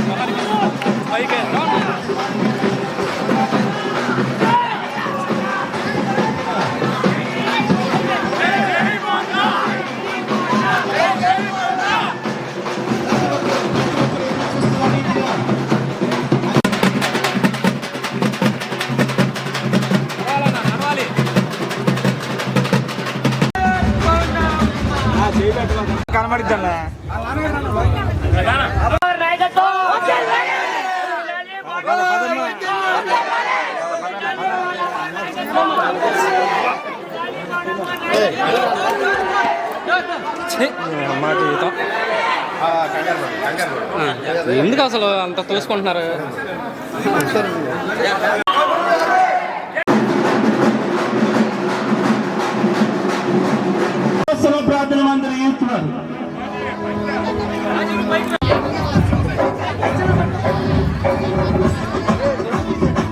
కనబడిద్దా మాట జీవితం. ఎందుకు అసలు అంత తోసుకుంటున్నారు? మందిరం చేస్తున్నారు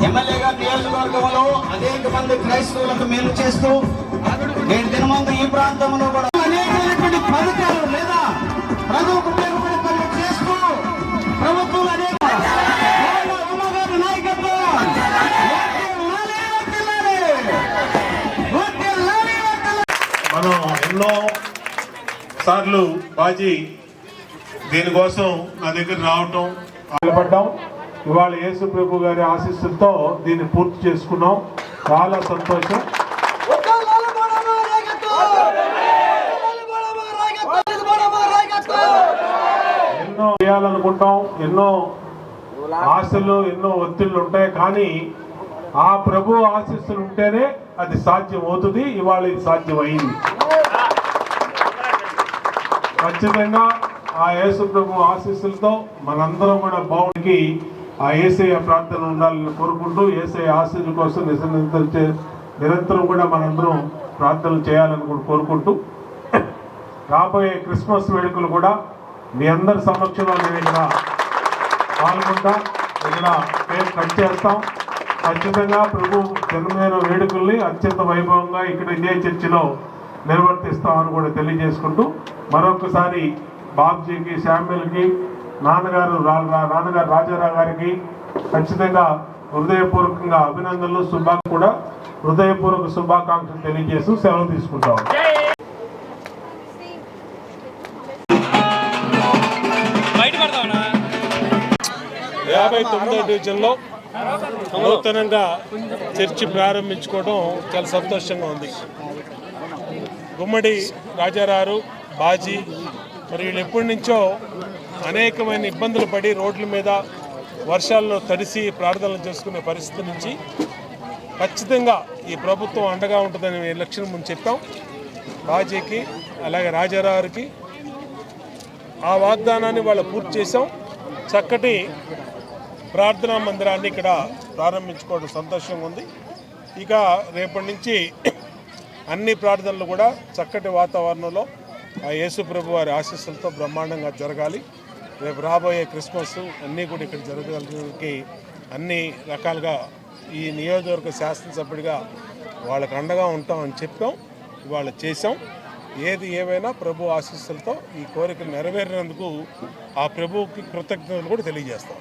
ఎమ్మెల్యేగా నియోజకవర్గంలో అనేక మంది క్రైస్తవులకు మేలు చేస్తూ నేటి దినమందు ఈ ప్రాంతంలో కూడా అనేకమైనటువంటి పథకాలు లేదా ప్రజలకు ఉపయోగపడే పనులు చేస్తూ ప్రభుత్వం అనేక. మనం ఎన్నో సార్లు బాజీ దీనికోసం నా దగ్గర రావటం నిలబడ్డాం. ఇవాళ యేసు ప్రభు గారి ఆశీస్సులతో దీన్ని పూర్తి చేసుకున్నాం. చాలా సంతోషం. ఎన్నో చేయాలనుకుంటాం ఎన్నో ఆశలు ఎన్నో ఒత్తిళ్ళు ఉంటాయి కానీ ఆ ప్రభు ఆశీస్సులు ఉంటేనే అది సాధ్యం అవుతుంది ఇవాళ ఇది సాధ్యమైంది. ఖచ్చితంగా ఆ యేసు ప్రభు ఆశీస్సులతో మనందరం కూడా బావుడికి ఆ ఏసఐ ప్రార్థన ఉండాలని కోరుకుంటూ ఏసఐ ఆశీస్సుల కోసం నిరంతరం నిరంతరం కూడా మనందరం ప్రార్థనలు చేయాలని కూడా కోరుకుంటూ రాబోయే క్రిస్మస్ వేడుకలు కూడా మీ అందరి సమక్షంలో నేను ఇక్కడ పాల్గొంటా. ఇక్కడ కేక్ కట్ చేస్తాం. ఖచ్చితంగా ప్రభు జన్మదిన వేడుకల్ని అత్యంత వైభవంగా ఇక్కడ ఇదే చర్చిలో నిర్వర్తిస్తామని కూడా తెలియజేసుకుంటూ మరొకసారి బాబ్జీకి శామ్యుల్కి నాన్నగారు రా- నాన్నగారు రాజారావు గారికి ఖచ్చితంగా హృదయపూర్వకంగా అభినందనలు శుభా కూడా హృదయపూర్వక శుభాకాంక్షలు తెలియజేస్తూ సెలవు తీసుకుంటాం. యాభై తొమ్మిదో డివిజన్లో నూతనంగా చర్చి ప్రారంభించుకోవడం చాలా సంతోషంగా ఉంది. గుమ్మడి రాజారారు బాజీ మరి వీళ్ళు ఎప్పటి నుంచో అనేకమైన ఇబ్బందులు పడి రోడ్ల మీద వర్షాల్లో తడిసి ప్రార్థనలు చేసుకునే పరిస్థితి నుంచి ఖచ్చితంగా ఈ ప్రభుత్వం అండగా ఉంటుందని ఎలక్షన్ ముందు చెప్పాం. బాజీకి అలాగే రాజారావుకి ఆ వాగ్దానాన్ని వాళ్ళు పూర్తి చేసాం చక్కటి ప్రార్థనా మందిరాన్ని ఇక్కడ ప్రారంభించుకోవడం సంతోషంగా ఉంది. ఇక రేపటి నుంచి అన్ని ప్రార్థనలు కూడా చక్కటి వాతావరణంలో ఆ యేసుప్రభు వారి ఆశీస్సులతో బ్రహ్మాండంగా జరగాలి. రేపు రాబోయే క్రిస్మస్ అన్నీ కూడా ఇక్కడ జరగడానికి అన్ని రకాలుగా ఈ నియోజకవర్గ శాసనసభ్యుడిగా వాళ్ళకు అండగా ఉంటామని చెప్పాం ఇవాళ చేశాం. ఏది ఏమైనా ప్రభు ఆశీస్సులతో ఈ కోరిక నెరవేరినందుకు ఆ ప్రభువుకి కృతజ్ఞతలు కూడా తెలియజేస్తాం.